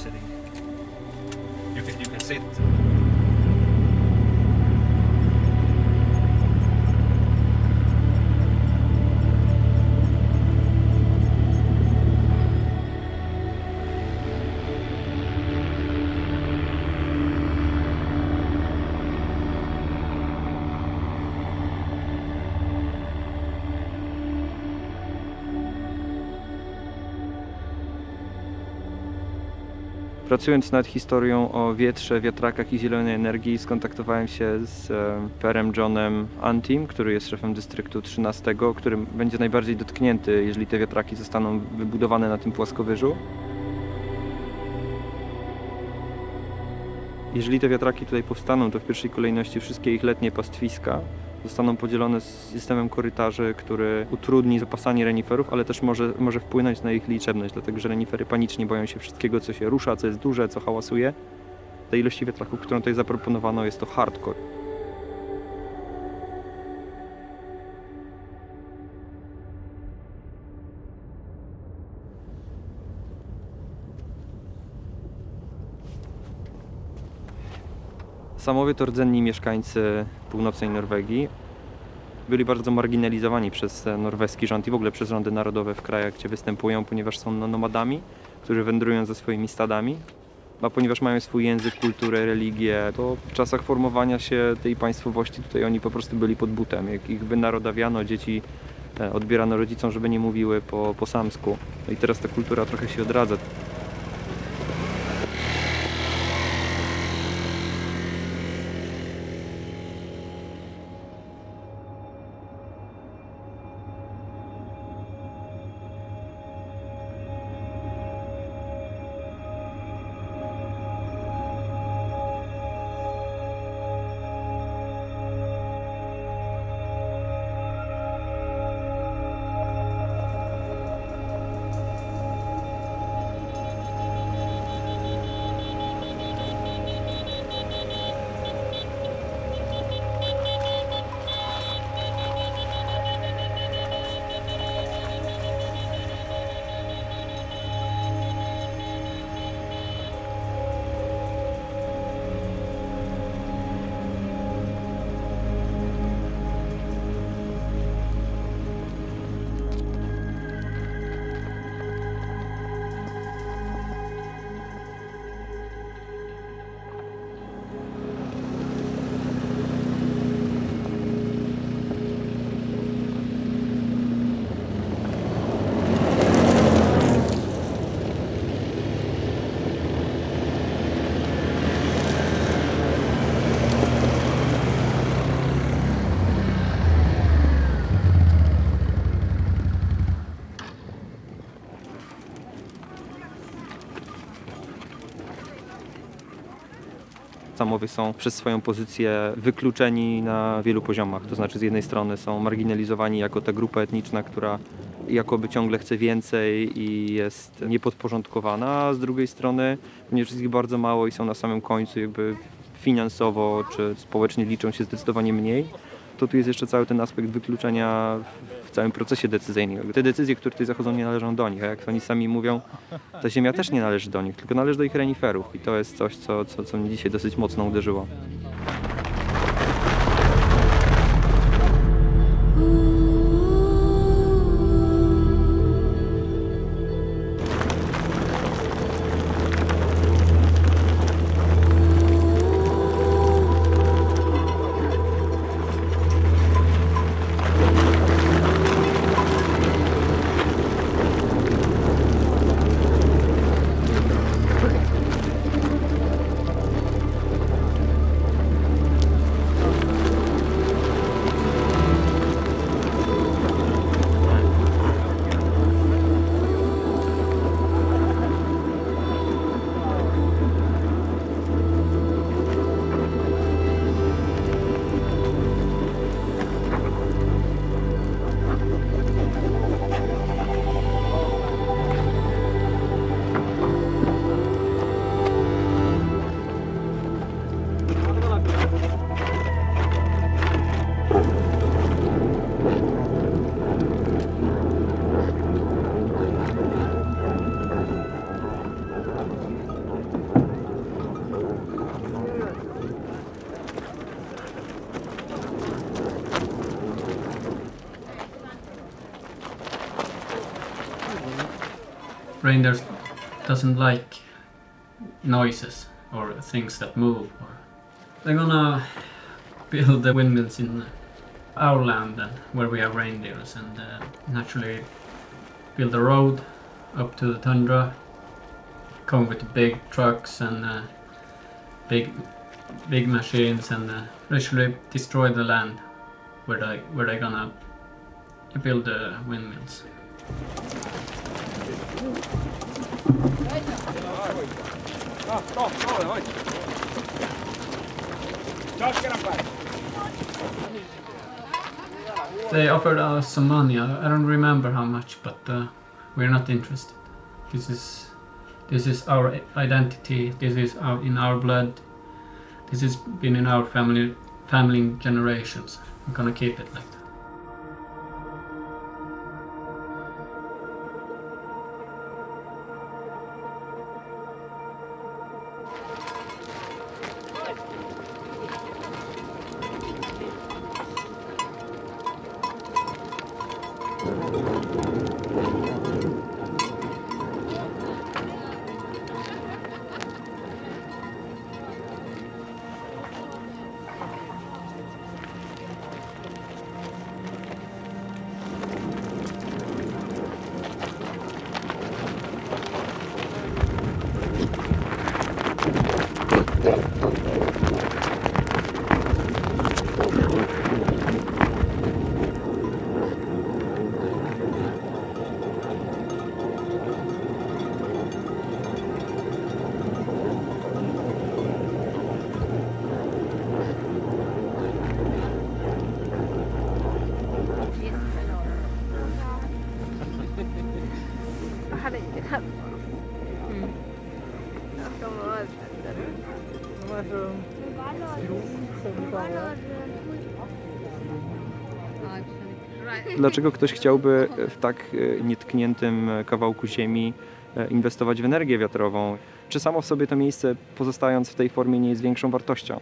sitting. You can you can sit. Pracując nad historią o wietrze, wiatrakach i zielonej energii, skontaktowałem się z e, perem Johnem Antim, który jest szefem dystryktu 13, który będzie najbardziej dotknięty, jeżeli te wiatraki zostaną wybudowane na tym płaskowyżu. Jeżeli te wiatraki tutaj powstaną, to w pierwszej kolejności wszystkie ich letnie pastwiska zostaną podzielone z systemem korytarzy, który utrudni zapasanie reniferów, ale też może, może wpłynąć na ich liczebność, dlatego że renifery panicznie boją się wszystkiego, co się rusza, co jest duże, co hałasuje. Tej ilości wiatraków, którą tutaj zaproponowano, jest to hardcore. Samowie to rdzenni mieszkańcy północnej Norwegii. Byli bardzo marginalizowani przez norweski rząd i w ogóle przez rządy narodowe w krajach, gdzie występują, ponieważ są no- nomadami, którzy wędrują ze swoimi stadami. A ponieważ mają swój język, kulturę, religię, to w czasach formowania się tej państwowości tutaj oni po prostu byli pod butem. Jak ich wynarodawiano, dzieci e, odbierano rodzicom, żeby nie mówiły po, po samsku. No i teraz ta kultura trochę się odradza. Są przez swoją pozycję wykluczeni na wielu poziomach. To znaczy z jednej strony są marginalizowani jako ta grupa etniczna, która jakoby ciągle chce więcej i jest niepodporządkowana, a z drugiej strony, ponieważ jest ich bardzo mało i są na samym końcu jakby finansowo czy społecznie liczą się zdecydowanie mniej, to tu jest jeszcze cały ten aspekt wykluczenia w całym procesie decyzyjnym. Te decyzje, które tutaj zachodzą, nie należą do nich, a jak oni sami mówią, ta ziemia też nie należy do nich, tylko należy do ich reniferów i to jest coś, co, co, co mnie dzisiaj dosyć mocno uderzyło. Reindeers doesn't like noises or things that move. Or they're gonna build the windmills in our land where we have reindeers, and uh, naturally build a road up to the tundra. Come with big trucks and uh, big big machines and uh, literally destroy the land where they where they're gonna build the windmills. They offered us some money. I, don't remember how much, but uh, we're not interested. This is this is our identity. This is our, in our blood. This has been in our family family generations. We're gonna keep it like that. Dlaczego ktoś chciałby w tak e, nietkniętym e, kawałku ziemi e, inwestować w energię wiatrową? Czy samo w sobie to miejsce, pozostając w tej formie, nie jest większą wartością?